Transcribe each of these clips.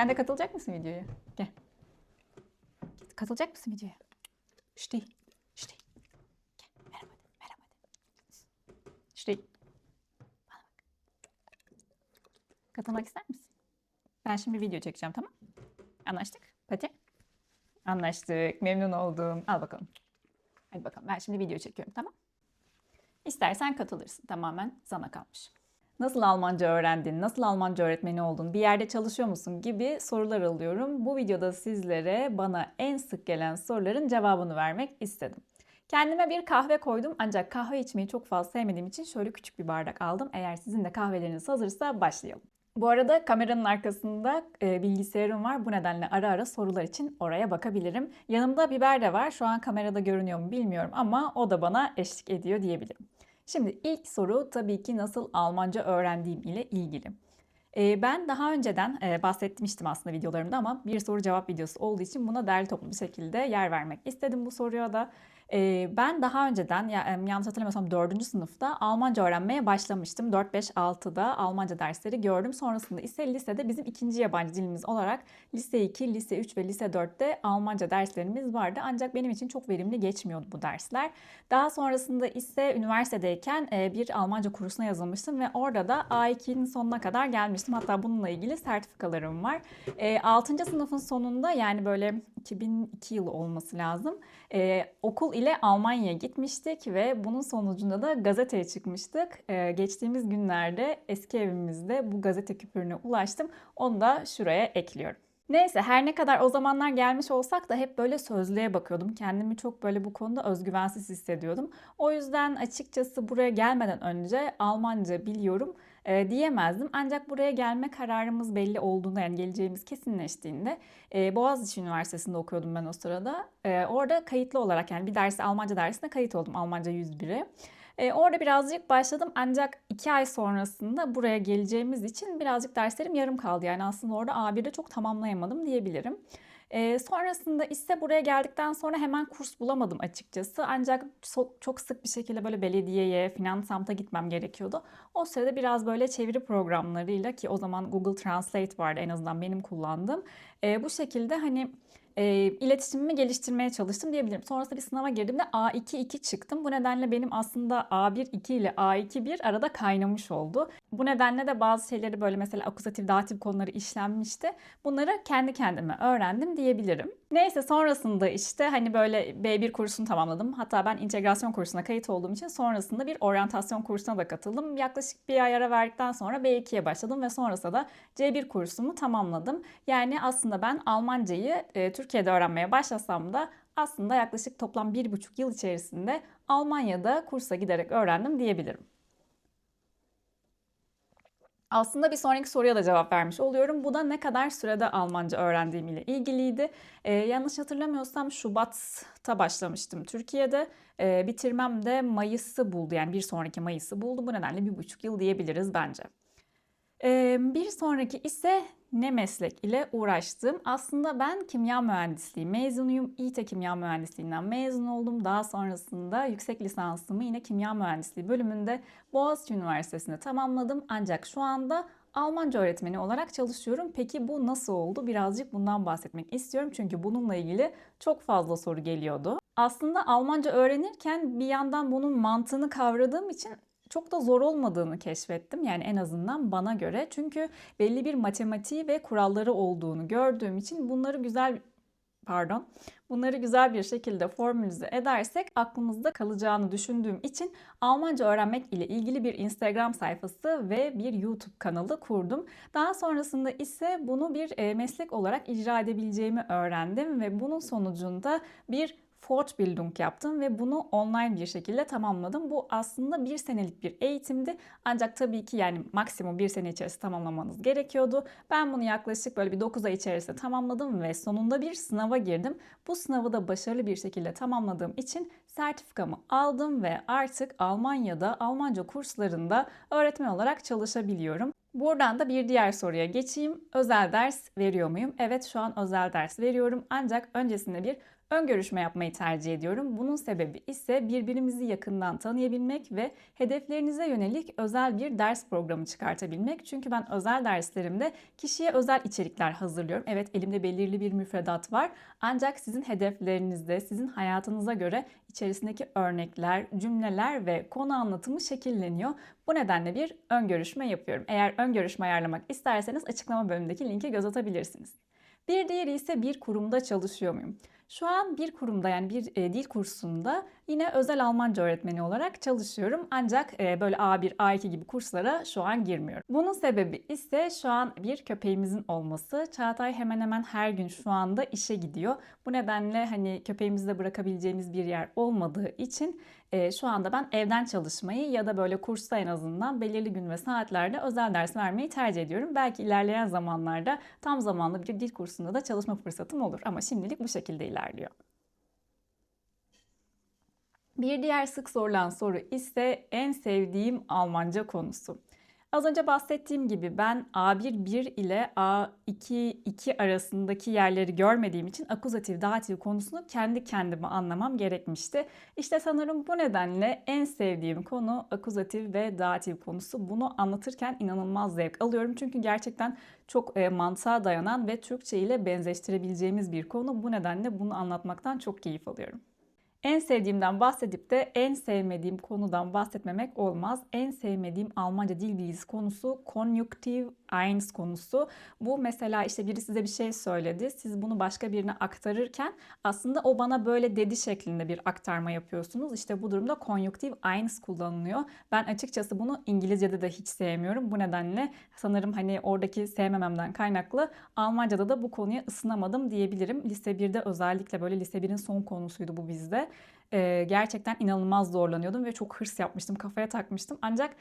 Sen de katılacak mısın videoya? Gel. Katılacak mısın videoya? İşte. İşte. Gel. Merhaba. Merhaba de. Katılmak ister misin? Ben şimdi video çekeceğim tamam? Anlaştık. Pati? Anlaştık. Memnun oldum. Al bakalım. Hadi bakalım. Ben şimdi video çekiyorum tamam? İstersen katılırsın. Tamamen sana kalmış. Nasıl Almanca öğrendin? Nasıl Almanca öğretmeni oldun? Bir yerde çalışıyor musun? gibi sorular alıyorum. Bu videoda sizlere bana en sık gelen soruların cevabını vermek istedim. Kendime bir kahve koydum ancak kahve içmeyi çok fazla sevmediğim için şöyle küçük bir bardak aldım. Eğer sizin de kahveleriniz hazırsa başlayalım. Bu arada kameranın arkasında e, bilgisayarım var. Bu nedenle ara ara sorular için oraya bakabilirim. Yanımda biber de var. Şu an kamerada görünüyor mu bilmiyorum ama o da bana eşlik ediyor diyebilirim. Şimdi ilk soru tabii ki nasıl Almanca öğrendiğim ile ilgili. E, ben daha önceden e, bahsetmiştim aslında videolarımda ama bir soru cevap videosu olduğu için buna derli toplu bir şekilde yer vermek istedim bu soruya da. Ben daha önceden yanlış hatırlamıyorsam 4. sınıfta Almanca öğrenmeye başlamıştım. 4-5-6'da Almanca dersleri gördüm. Sonrasında ise lisede bizim ikinci yabancı dilimiz olarak lise 2, lise 3 ve lise 4'te Almanca derslerimiz vardı. Ancak benim için çok verimli geçmiyordu bu dersler. Daha sonrasında ise üniversitedeyken bir Almanca kursuna yazılmıştım ve orada da A2'nin sonuna kadar gelmiştim. Hatta bununla ilgili sertifikalarım var. E, 6. sınıfın sonunda yani böyle 2002 yılı olması lazım. Okul ile Almanya'ya gitmiştik ve bunun sonucunda da gazeteye çıkmıştık. E, geçtiğimiz günlerde eski evimizde bu gazete küpürüne ulaştım. Onu da şuraya ekliyorum. Neyse her ne kadar o zamanlar gelmiş olsak da hep böyle sözlüğe bakıyordum. Kendimi çok böyle bu konuda özgüvensiz hissediyordum. O yüzden açıkçası buraya gelmeden önce Almanca biliyorum e, diyemezdim. Ancak buraya gelme kararımız belli olduğunda yani geleceğimiz kesinleştiğinde e, Boğaziçi Üniversitesi'nde okuyordum ben o sırada. E, orada kayıtlı olarak yani bir dersi Almanca dersine kayıt oldum Almanca 101'e. E, orada birazcık başladım ancak iki ay sonrasında buraya geleceğimiz için birazcık derslerim yarım kaldı. Yani aslında orada A1'de çok tamamlayamadım diyebilirim. E, sonrasında ise buraya geldikten sonra hemen kurs bulamadım açıkçası. Ancak çok, çok sık bir şekilde böyle belediyeye, finansamta gitmem gerekiyordu. O sırada biraz böyle çeviri programlarıyla ki o zaman Google Translate vardı en azından benim kullandığım. E, bu şekilde hani e, iletişimimi geliştirmeye çalıştım diyebilirim. Sonrasında bir sınava girdiğimde A2-2 çıktım. Bu nedenle benim aslında A1-2 ile A2-1 arada kaynamış oldu. Bu nedenle de bazı şeyleri böyle mesela akuzatif, datif konuları işlenmişti. Bunları kendi kendime öğrendim diyebilirim. Neyse sonrasında işte hani böyle B1 kursunu tamamladım. Hatta ben integrasyon kursuna kayıt olduğum için sonrasında bir oryantasyon kursuna da katıldım. Yaklaşık bir ay ara verdikten sonra B2'ye başladım ve sonrasında da C1 kursumu tamamladım. Yani aslında ben Almancayı e, Türkiye'de öğrenmeye başlasam da aslında yaklaşık toplam bir buçuk yıl içerisinde Almanya'da kursa giderek öğrendim diyebilirim. Aslında bir sonraki soruya da cevap vermiş oluyorum. Bu da ne kadar sürede Almanca öğrendiğim ile ilgiliydi. Ee, yanlış hatırlamıyorsam Şubat'ta başlamıştım Türkiye'de. Ee, bitirmem de Mayıs'ı buldu. Yani bir sonraki Mayıs'ı buldu. Bu nedenle bir buçuk yıl diyebiliriz bence. Bir sonraki ise ne meslek ile uğraştım? Aslında ben kimya mühendisliği mezunuyum. İİTE Kimya Mühendisliğinden mezun oldum. Daha sonrasında yüksek lisansımı yine kimya mühendisliği bölümünde Boğaziçi Üniversitesi'nde tamamladım. Ancak şu anda Almanca öğretmeni olarak çalışıyorum. Peki bu nasıl oldu? Birazcık bundan bahsetmek istiyorum. Çünkü bununla ilgili çok fazla soru geliyordu. Aslında Almanca öğrenirken bir yandan bunun mantığını kavradığım için çok da zor olmadığını keşfettim. Yani en azından bana göre. Çünkü belli bir matematiği ve kuralları olduğunu gördüğüm için bunları güzel pardon. Bunları güzel bir şekilde formülize edersek aklımızda kalacağını düşündüğüm için Almanca öğrenmek ile ilgili bir Instagram sayfası ve bir YouTube kanalı kurdum. Daha sonrasında ise bunu bir meslek olarak icra edebileceğimi öğrendim ve bunun sonucunda bir Fortbildung yaptım ve bunu online bir şekilde tamamladım. Bu aslında bir senelik bir eğitimdi. Ancak tabii ki yani maksimum bir sene içerisinde tamamlamanız gerekiyordu. Ben bunu yaklaşık böyle bir 9 ay içerisinde tamamladım ve sonunda bir sınava girdim. Bu sınavı da başarılı bir şekilde tamamladığım için sertifikamı aldım ve artık Almanya'da Almanca kurslarında öğretmen olarak çalışabiliyorum. Buradan da bir diğer soruya geçeyim. Özel ders veriyor muyum? Evet şu an özel ders veriyorum. Ancak öncesinde bir ön görüşme yapmayı tercih ediyorum. Bunun sebebi ise birbirimizi yakından tanıyabilmek ve hedeflerinize yönelik özel bir ders programı çıkartabilmek. Çünkü ben özel derslerimde kişiye özel içerikler hazırlıyorum. Evet elimde belirli bir müfredat var. Ancak sizin hedeflerinizde, sizin hayatınıza göre içerisindeki örnekler, cümleler ve konu anlatımı şekilleniyor. Bu nedenle bir ön görüşme yapıyorum. Eğer ön görüşme ayarlamak isterseniz açıklama bölümündeki linke göz atabilirsiniz. Bir diğeri ise bir kurumda çalışıyor muyum? Şu an bir kurumda yani bir e, dil kursunda yine özel Almanca öğretmeni olarak çalışıyorum. Ancak e, böyle A1, A2 gibi kurslara şu an girmiyorum. Bunun sebebi ise şu an bir köpeğimizin olması. Çağatay hemen hemen her gün şu anda işe gidiyor. Bu nedenle hani köpeğimizi de bırakabileceğimiz bir yer olmadığı için e, şu anda ben evden çalışmayı ya da böyle kursta en azından belirli gün ve saatlerde özel ders vermeyi tercih ediyorum. Belki ilerleyen zamanlarda tam zamanlı bir dil kursunda da çalışma fırsatım olur ama şimdilik bu şekilde ilerliyor. Bir diğer sık sorulan soru ise en sevdiğim Almanca konusu. Az önce bahsettiğim gibi ben A1 1 ile A2 2 arasındaki yerleri görmediğim için akuzatif datif konusunu kendi kendime anlamam gerekmişti. İşte sanırım bu nedenle en sevdiğim konu akuzatif ve datif konusu. Bunu anlatırken inanılmaz zevk alıyorum. Çünkü gerçekten çok e, mantığa dayanan ve Türkçe ile benzeştirebileceğimiz bir konu. Bu nedenle bunu anlatmaktan çok keyif alıyorum. En sevdiğimden bahsedip de en sevmediğim konudan bahsetmemek olmaz. En sevmediğim Almanca dil bilgisi konusu konjunktiv eins konusu. Bu mesela işte biri size bir şey söyledi. Siz bunu başka birine aktarırken aslında o bana böyle dedi şeklinde bir aktarma yapıyorsunuz. İşte bu durumda konjunktiv eins kullanılıyor. Ben açıkçası bunu İngilizce'de de hiç sevmiyorum. Bu nedenle sanırım hani oradaki sevmememden kaynaklı Almanca'da da bu konuya ısınamadım diyebilirim. Lise 1'de özellikle böyle lise 1'in son konusuydu bu bizde. Ee, gerçekten inanılmaz zorlanıyordum ve çok hırs yapmıştım, kafaya takmıştım. Ancak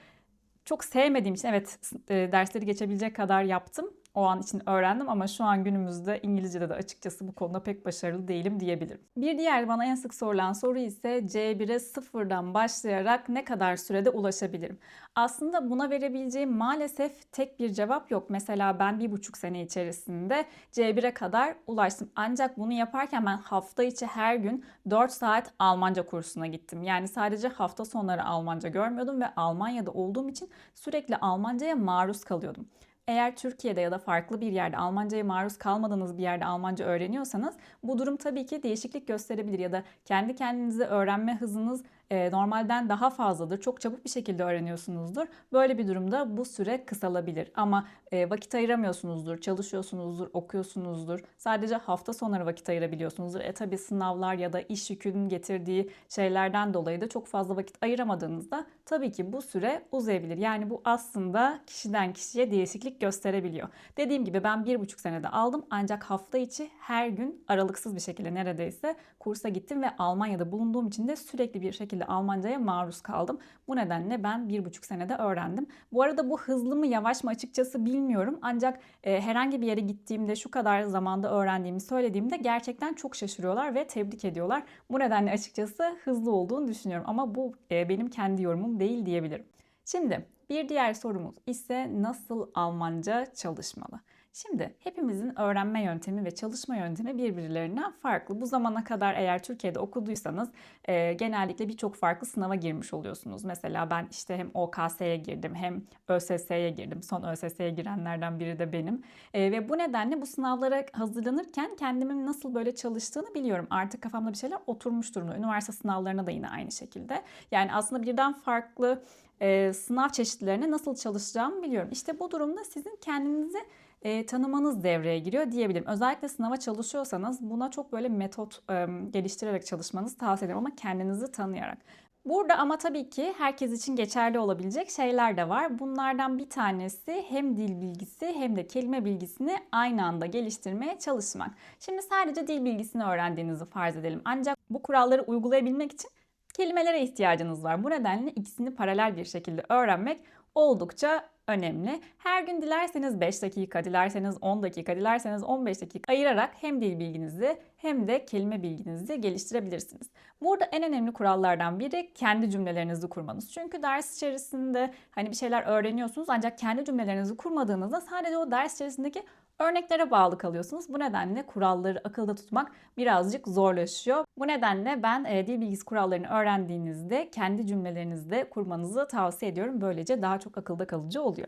çok sevmediğim için evet e, dersleri geçebilecek kadar yaptım o an için öğrendim ama şu an günümüzde İngilizce'de de açıkçası bu konuda pek başarılı değilim diyebilirim. Bir diğer bana en sık sorulan soru ise C1'e sıfırdan başlayarak ne kadar sürede ulaşabilirim? Aslında buna verebileceğim maalesef tek bir cevap yok. Mesela ben bir buçuk sene içerisinde C1'e kadar ulaştım. Ancak bunu yaparken ben hafta içi her gün 4 saat Almanca kursuna gittim. Yani sadece hafta sonları Almanca görmüyordum ve Almanya'da olduğum için sürekli Almanca'ya maruz kalıyordum. Eğer Türkiye'de ya da farklı bir yerde Almanca'ya maruz kalmadığınız bir yerde Almanca öğreniyorsanız bu durum tabii ki değişiklik gösterebilir ya da kendi kendinize öğrenme hızınız e, normalden daha fazladır. Çok çabuk bir şekilde öğreniyorsunuzdur. Böyle bir durumda bu süre kısalabilir. Ama e, vakit ayıramıyorsunuzdur, çalışıyorsunuzdur, okuyorsunuzdur. Sadece hafta sonları vakit ayırabiliyorsunuzdur. E tabi sınavlar ya da iş yükünün getirdiği şeylerden dolayı da çok fazla vakit ayıramadığınızda tabii ki bu süre uzayabilir. Yani bu aslında kişiden kişiye değişiklik gösterebiliyor. Dediğim gibi ben bir buçuk senede aldım ancak hafta içi her gün aralıksız bir şekilde neredeyse kursa gittim ve Almanya'da bulunduğum için de sürekli bir şekilde Almanca'ya maruz kaldım. Bu nedenle ben bir buçuk senede öğrendim. Bu arada bu hızlı mı yavaş mı açıkçası bilmiyorum. Ancak e, herhangi bir yere gittiğimde şu kadar zamanda öğrendiğimi söylediğimde gerçekten çok şaşırıyorlar ve tebrik ediyorlar. Bu nedenle açıkçası hızlı olduğunu düşünüyorum. Ama bu e, benim kendi yorumum değil diyebilirim. Şimdi bir diğer sorumuz ise nasıl Almanca çalışmalı? Şimdi hepimizin öğrenme yöntemi ve çalışma yöntemi birbirlerinden farklı. Bu zamana kadar eğer Türkiye'de okuduysanız e, genellikle birçok farklı sınava girmiş oluyorsunuz. Mesela ben işte hem OKS'ye girdim hem ÖSS'ye girdim. Son ÖSS'ye girenlerden biri de benim. E, ve bu nedenle bu sınavlara hazırlanırken kendimin nasıl böyle çalıştığını biliyorum. Artık kafamda bir şeyler oturmuş durumda. Üniversite sınavlarına da yine aynı şekilde. Yani aslında birden farklı e, sınav çeşitlerine nasıl çalışacağımı biliyorum. İşte bu durumda sizin kendinizi e, tanımanız devreye giriyor diyebilirim. Özellikle sınava çalışıyorsanız buna çok böyle metot e, geliştirerek çalışmanızı tavsiye ederim ama kendinizi tanıyarak. Burada ama tabii ki herkes için geçerli olabilecek şeyler de var. Bunlardan bir tanesi hem dil bilgisi hem de kelime bilgisini aynı anda geliştirmeye çalışmak. Şimdi sadece dil bilgisini öğrendiğinizi farz edelim. Ancak bu kuralları uygulayabilmek için kelimelere ihtiyacınız var. Bu nedenle ikisini paralel bir şekilde öğrenmek oldukça önemli. Her gün dilerseniz 5 dakika, dilerseniz 10 dakika, dilerseniz 15 dakika ayırarak hem dil bilginizi hem de kelime bilginizi geliştirebilirsiniz. Burada en önemli kurallardan biri kendi cümlelerinizi kurmanız. Çünkü ders içerisinde hani bir şeyler öğreniyorsunuz ancak kendi cümlelerinizi kurmadığınızda sadece o ders içerisindeki Örneklere bağlı kalıyorsunuz. Bu nedenle kuralları akılda tutmak birazcık zorlaşıyor. Bu nedenle ben e, dil bilgisi kurallarını öğrendiğinizde kendi cümlelerinizde kurmanızı tavsiye ediyorum. Böylece daha çok akılda kalıcı oluyor.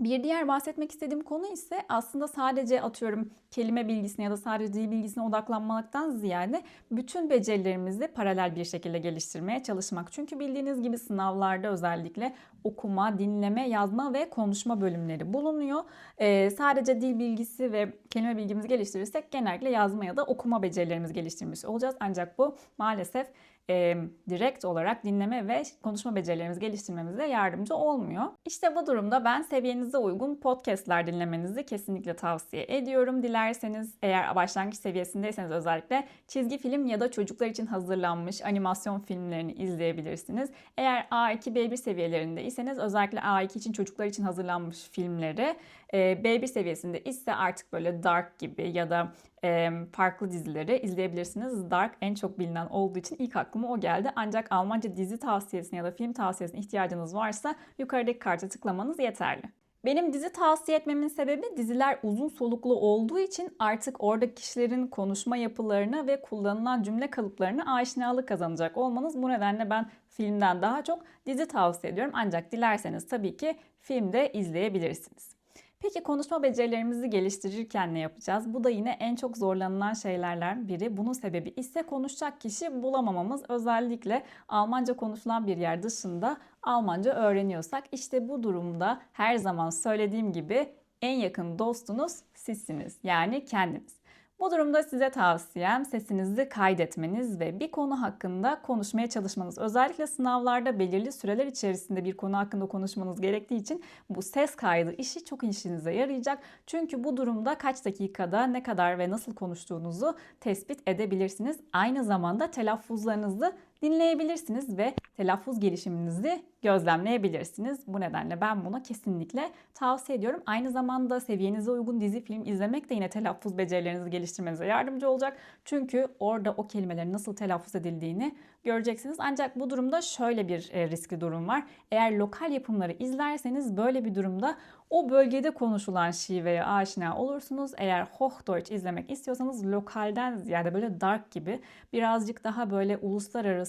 Bir diğer bahsetmek istediğim konu ise aslında sadece atıyorum kelime bilgisine ya da sadece dil bilgisine odaklanmaktan ziyade bütün becerilerimizi paralel bir şekilde geliştirmeye çalışmak. Çünkü bildiğiniz gibi sınavlarda özellikle okuma, dinleme, yazma ve konuşma bölümleri bulunuyor. Ee, sadece dil bilgisi ve kelime bilgimizi geliştirirsek genellikle yazma ya da okuma becerilerimizi geliştirmiş olacağız. Ancak bu maalesef e, direkt olarak dinleme ve konuşma becerilerimizi geliştirmemize yardımcı olmuyor. İşte bu durumda ben seviyenize uygun podcastler dinlemenizi kesinlikle tavsiye ediyorum. Dilerseniz eğer başlangıç seviyesindeyseniz özellikle çizgi film ya da çocuklar için hazırlanmış animasyon filmlerini izleyebilirsiniz. Eğer A2, B1 seviyelerindeyseniz özellikle A2 için çocuklar için hazırlanmış filmleri, B1 seviyesinde ise artık böyle Dark gibi ya da farklı dizileri izleyebilirsiniz. Dark en çok bilinen olduğu için ilk aklıma o geldi. Ancak Almanca dizi tavsiyesine ya da film tavsiyesine ihtiyacınız varsa yukarıdaki karta tıklamanız yeterli. Benim dizi tavsiye etmemin sebebi diziler uzun soluklu olduğu için artık oradaki kişilerin konuşma yapılarına ve kullanılan cümle kalıplarına aşinalık kazanacak olmanız. Bu nedenle ben filmden daha çok dizi tavsiye ediyorum. Ancak dilerseniz tabii ki filmde izleyebilirsiniz. Peki konuşma becerilerimizi geliştirirken ne yapacağız? Bu da yine en çok zorlanılan şeylerden biri. Bunun sebebi ise konuşacak kişi bulamamamız. Özellikle Almanca konuşulan bir yer dışında Almanca öğreniyorsak işte bu durumda her zaman söylediğim gibi en yakın dostunuz sizsiniz. Yani kendiniz. Bu durumda size tavsiyem sesinizi kaydetmeniz ve bir konu hakkında konuşmaya çalışmanız. Özellikle sınavlarda belirli süreler içerisinde bir konu hakkında konuşmanız gerektiği için bu ses kaydı işi çok işinize yarayacak. Çünkü bu durumda kaç dakikada ne kadar ve nasıl konuştuğunuzu tespit edebilirsiniz. Aynı zamanda telaffuzlarınızı dinleyebilirsiniz ve telaffuz gelişiminizi gözlemleyebilirsiniz. Bu nedenle ben bunu kesinlikle tavsiye ediyorum. Aynı zamanda seviyenize uygun dizi film izlemek de yine telaffuz becerilerinizi geliştirmenize yardımcı olacak. Çünkü orada o kelimelerin nasıl telaffuz edildiğini göreceksiniz. Ancak bu durumda şöyle bir e, riskli durum var. Eğer lokal yapımları izlerseniz böyle bir durumda o bölgede konuşulan şiveye aşina olursunuz. Eğer Hochdeutsch izlemek istiyorsanız lokalden ziyade böyle dark gibi birazcık daha böyle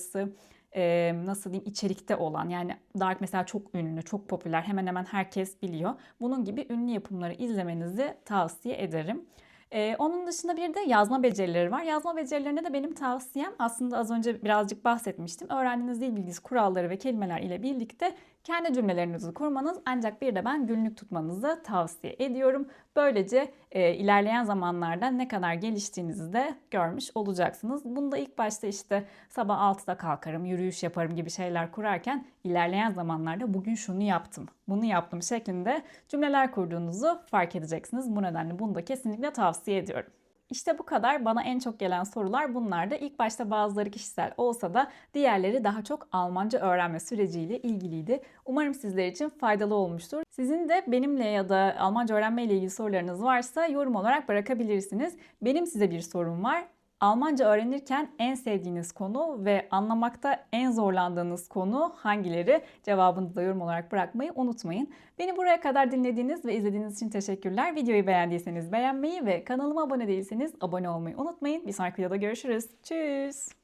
uluslararası e, nasıl diyeyim içerikte olan yani Dark mesela çok ünlü, çok popüler hemen hemen herkes biliyor. Bunun gibi ünlü yapımları izlemenizi tavsiye ederim. Ee, onun dışında bir de yazma becerileri var. Yazma becerilerine de benim tavsiyem aslında az önce birazcık bahsetmiştim. Öğrendiğiniz dil bilgisi kuralları ve kelimeler ile birlikte kendi cümlelerinizi kurmanız ancak bir de ben günlük tutmanızı tavsiye ediyorum. Böylece e, ilerleyen zamanlarda ne kadar geliştiğinizi de görmüş olacaksınız. Bunda ilk başta işte sabah 6'da kalkarım, yürüyüş yaparım gibi şeyler kurarken ilerleyen zamanlarda bugün şunu yaptım, bunu yaptım şeklinde cümleler kurduğunuzu fark edeceksiniz. Bu nedenle bunu da kesinlikle tavsiye ediyorum. İşte bu kadar bana en çok gelen sorular bunlardı. İlk başta bazıları kişisel olsa da diğerleri daha çok Almanca öğrenme süreciyle ilgiliydi. Umarım sizler için faydalı olmuştur. Sizin de benimle ya da Almanca öğrenme ile ilgili sorularınız varsa yorum olarak bırakabilirsiniz. Benim size bir sorum var. Almanca öğrenirken en sevdiğiniz konu ve anlamakta en zorlandığınız konu hangileri? Cevabını da yorum olarak bırakmayı unutmayın. Beni buraya kadar dinlediğiniz ve izlediğiniz için teşekkürler. Videoyu beğendiyseniz beğenmeyi ve kanalıma abone değilseniz abone olmayı unutmayın. Bir sonraki videoda görüşürüz. Tschüss.